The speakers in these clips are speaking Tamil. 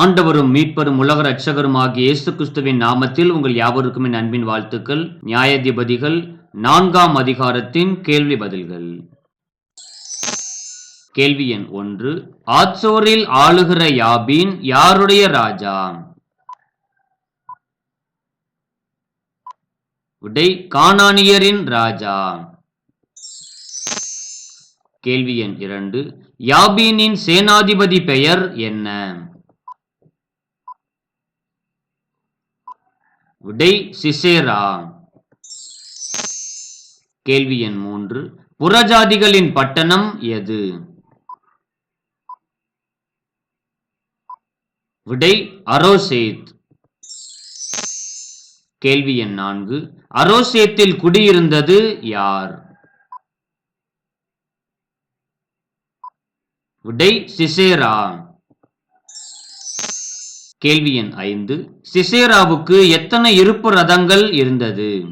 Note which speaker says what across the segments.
Speaker 1: ஆண்டவரும் மீட்பரும் உலக ரட்சகரும் ஆகிய இயேசு கிறிஸ்துவின் நாமத்தில் உங்கள் யாவருக்கும் என் அன்பின் வாழ்த்துக்கள். நியாயாதிபதிகள் நான்காம் அதிகாரத்தின் கேள்வி பதில்கள். கேள்வி எண் ஒன்று. ஆச்சோரில் ஆளுகிற யாபீன் யாருடைய ராஜா? விடை கானானியரின் ராஜா. கேள்வி எண் இரண்டு. யாபீனின் சேனாதிபதி பெயர் என்ன? விடை சிசேரா கேள்வி எண் மூன்று. புறஜாதிகளின் பட்டணம் எது? விடை அரோசேத். கேள்வி எண் நான்கு. அரோசேத்தில் குடியிருந்தது யார்? விடை சிசேரா. கேள்வி எண் ஐந்து. சிசேராவுக்கு எத்தனை இருப்பு ரதங்கள் இருந்தது?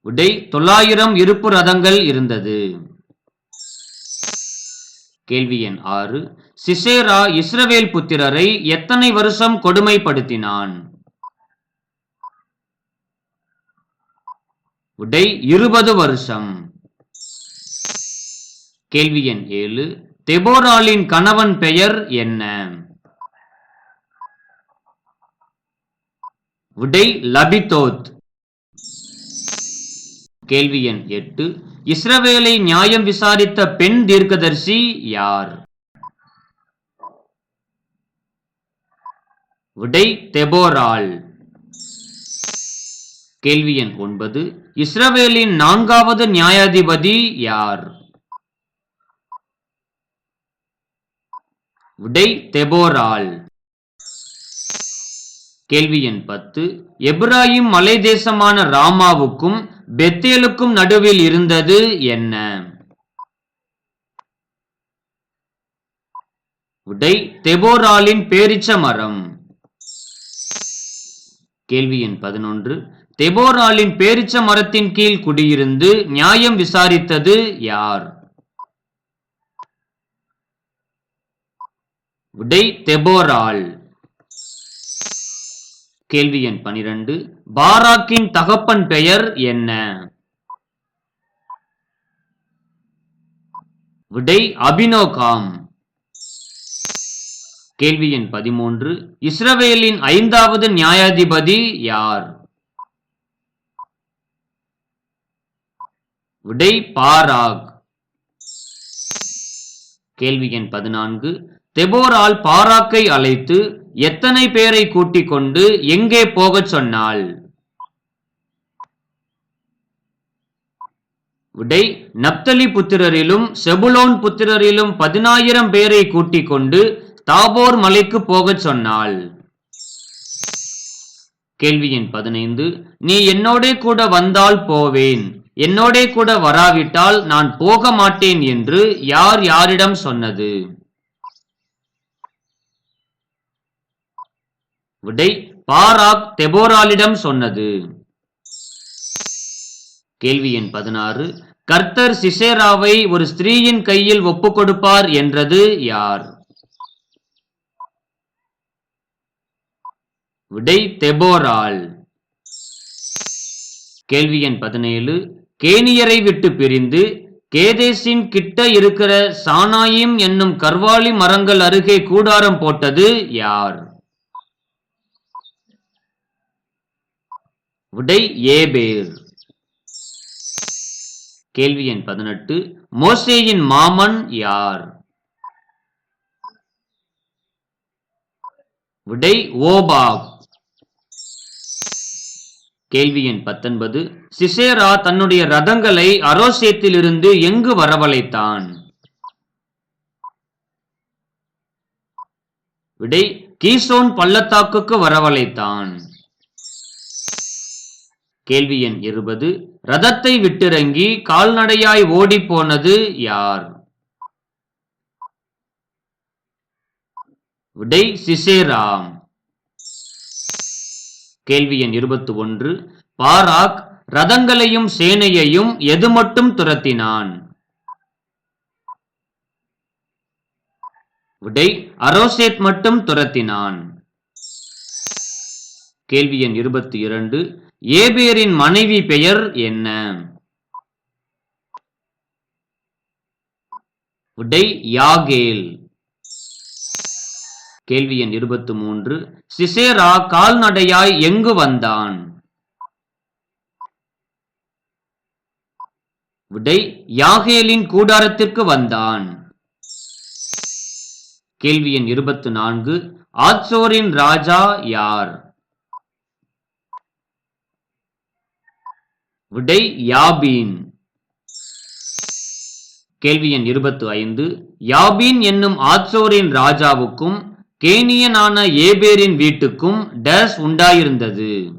Speaker 1: விடை தொள்ளாயிரம் இருப்பு ரதங்கள் இருந்தது. கேள்வி எண் ஆறு. சிசேரா இஸ்ரவேல் புத்திரரை எத்தனை வருஷம் கொடுமைப்படுத்தினான்? விடை இருபது வருஷம். கேள்வி எண் ஏழு. தெபோராலின் கணவன் பெயர் என்ன? விடை லபிதோத் கேள்வி எண் எட்டு. இஸ்ரவேலை நியாயம் விசாரித்த பெண் தீர்க்கதர்சி யார்? விடை தெபோரால். கேள்வி எண் ஒன்பது. இஸ்ரவேலின் நான்காவது நியாயாதிபதி யார்? விடை தெபோரால். கேள்வி எண் பத்து. எப்ராஹிம் மலை தேசமான ராமாவுக்கும் பெத்தேலுக்கும் நடுவில் இருந்தது என்ன? விடை தெபோராலின் பேரிச்ச மரம். கேள்வி எண் பதினொன்று. தெபோராலின் பேரிச்ச மரத்தின் கீழ் குடியிருந்து நியாயம் விசாரித்தது யார்? விடை தெபோரால். கேள்வி எண் பனிரெண்டு. பாராக்கின் தகப்பன் பெயர் என்ன? விடை அபினோகாம். கேள்வி எண் பதிமூன்று. இஸ்ரவேலின் ஐந்தாவது நியாயாதிபதி யார்? விடை பாராக். கேள்வி எண் பதினான்கு. தெபோரால் பாராக்கை அழைத்து எத்தனை பேரை கூட்டிக் கொண்டு எங்கே போகச் சொன்னாள்? விடை நப்தலி புத்திரரிலும் செபுலோன் புத்திரரிலும் பதினாயிரம் பேரை கூட்டிக் கொண்டு தாபோர் மலைக்கு போகச் சொன்னாள். கேள்வி எண் பதினைந்து நீ என்னோடே கூட வந்தால் போவேன். என்னோடே கூட வராவிட்டால் நான் போக மாட்டேன் என்று யார் யாரிடம் சொன்னது? விடை பாராக் தெபோராலிடம் சொன்னது. கேள்வி எண் பதினாறு. கர்த்தர் சிசேராவை ஒரு ஸ்திரீயின் கையில் ஒப்புக் கொடுப்பார் என்றது யார்? விடை தெபோரால். கேள்வி எண் பதினேழு. கேனியரை விட்டு பிரிந்து கேதேசின் கிட்ட இருக்கிற சானாயிம் என்னும் கர்வாலி மரங்கள் அருகே கூடாரம் போட்டது யார்? விடை ஏபேர் கேள்வி எண் பதினெட்டு. மோசேயின் மாமன் யார்? விடை ஓபாப். கேள்வி எண் பத்தொன்பது. சிசேரா தன்னுடைய ரதங்களை அரோசேத்திலிருந்து எங்கு வரவழைத்தான்? விடை கீசோன் பள்ளத்தாக்குக்கு வரவழைத்தான். கேள்வி எண் இருபது. ரதத்தை விட்டிறங்கி கால்நடையாய் ஓடிப் போனது யார்? விடை சிசேராம். கேள்வி எண் இருபத்தி ஒன்று பாராக் ரதங்களையும் சேனையையும் எது மட்டும் துரத்தினான்? விடை அரோசேத் மட்டும் துரத்தினான். கேள்வி எண் இருபத்தி இரண்டு. ஏபேரின் மனைவி பெயர் என்ன? விடை யாகேல். கேள்வி எண் இருபத்தி மூன்று. சிசேரா கால்நடையாய் எங்கு வந்தான்? விடை யாகேலின் கூடாரத்திற்கு வந்தான். கேள்வி எண் இருபத்தி நான்கு. ஆச்சோரின் ராஜா யார்? விடை யாபீன். கேள்வி எண் இருபத்து ஐந்து. யாபீன் என்னும் ஆத்சோரின் ராஜாவுக்கும் கேனியனான ஏபேரின் வீட்டுக்கும் டேஸ் உண்டாயிருந்தது.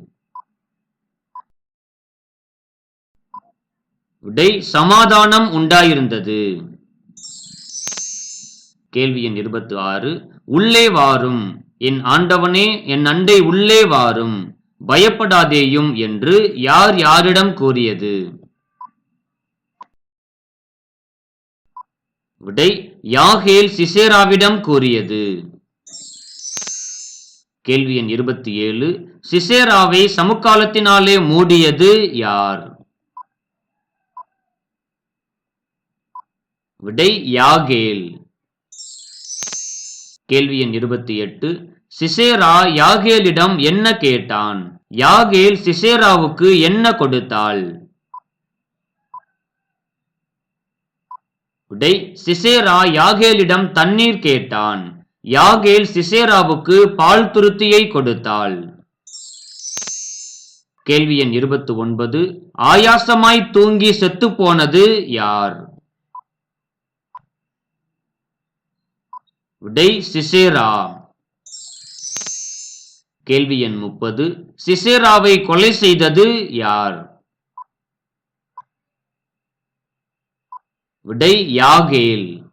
Speaker 1: விடை சமாதானம் உண்டாயிருந்தது. கேள்வி எண் இருபத்தி ஆறு. உள்ளே வாரும். என் ஆண்டவனே என் அண்டை உள்ளே வாரும். பயப்படாதேயும் என்று யார் யாரிடம் கூறியது? விடை யாகேல் சிசேராவிடம் கூறியது. கேள்வி எண் இருபத்தி ஏழு. சிசேராவை சமுக்காலத்தினாலே மூடியது யார்? விடை யாகேல். கேள்வி எண் இருபத்தி எட்டு. சிசேரா யாகேலிடம் என்ன கேட்டான்? யாகேல் சிசேராவுக்கு என்ன கொடுத்தாள்? உடை சிசேரா யாகேலிடம் தண்ணீர் கேட்டான். யாகேல் சிசேராவுக்கு பால் துருத்தியை கொடுத்தாள். கேள்வி எண் இருபத்தி ஒன்பது. ஆயாசமாய் தூங்கி செத்து போனது யார்? விடை சிசேரா கேள்வி எண் முப்பது. சிசேராவை கொலை செய்தது யார்? விடை யாகேல்.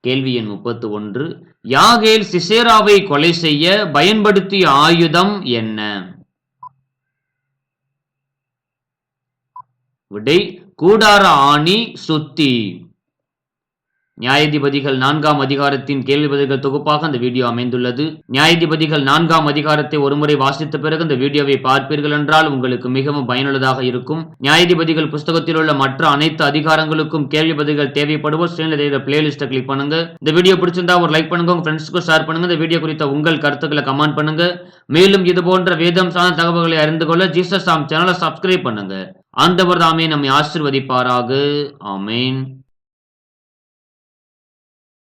Speaker 1: கேள்வி எண் முப்பத்து ஒன்று யாகேல் சிசேராவை கொலை செய்ய பயன்படுத்திய ஆயுதம் என்ன? விடை கூடார ஆணி சுத்தி. நியாயாதிபதிகள் நான்காம் அதிகாரத்தின் கேள்வி பதில்கள் தொகுப்பாக அந்த வீடியோ அமைந்துள்ளது. நியாயாதிபதிகள் நான்காம் அதிகாரத்தை ஒருமுறை வாசித்த பிறகு இந்த வீடியோவை பார்ப்பீர்கள் என்றால் உங்களுக்கு மிகவும் பயனுள்ளதாக இருக்கும். நியாயாதிபதிகள் புஸ்தகத்தில் உள்ள மற்ற அனைத்து அதிகாரங்களுக்கும் கேள்வி பதில்கள் தேவைப்படுவோர் ஸ்ரீனில் பிளேலிஸ்ட்டை கிளிக் பண்ணுங்க. இந்த வீடியோ பிடிச்சிருந்தா ஒரு லைக் பண்ணுங்க உங்க ஃப்ரெண்ட்ஸ்க்கு ஷேர் பண்ணுங்க. இந்த வீடியோ குறித்த உங்கள் கருத்துக்களை கமெண்ட் பண்ணுங்க. மேலும் இது போன்ற வேதம் சார்ந்த தகவல்களை அறிந்து கொள்ள ஜீசஸ் ஆம் சேனலை சப்ஸ்கிரைப் பண்ணுங்க. ஆண்டவர் தாமே நம்மை ஆசிர்வதிப்பாராக. ஆமேன்.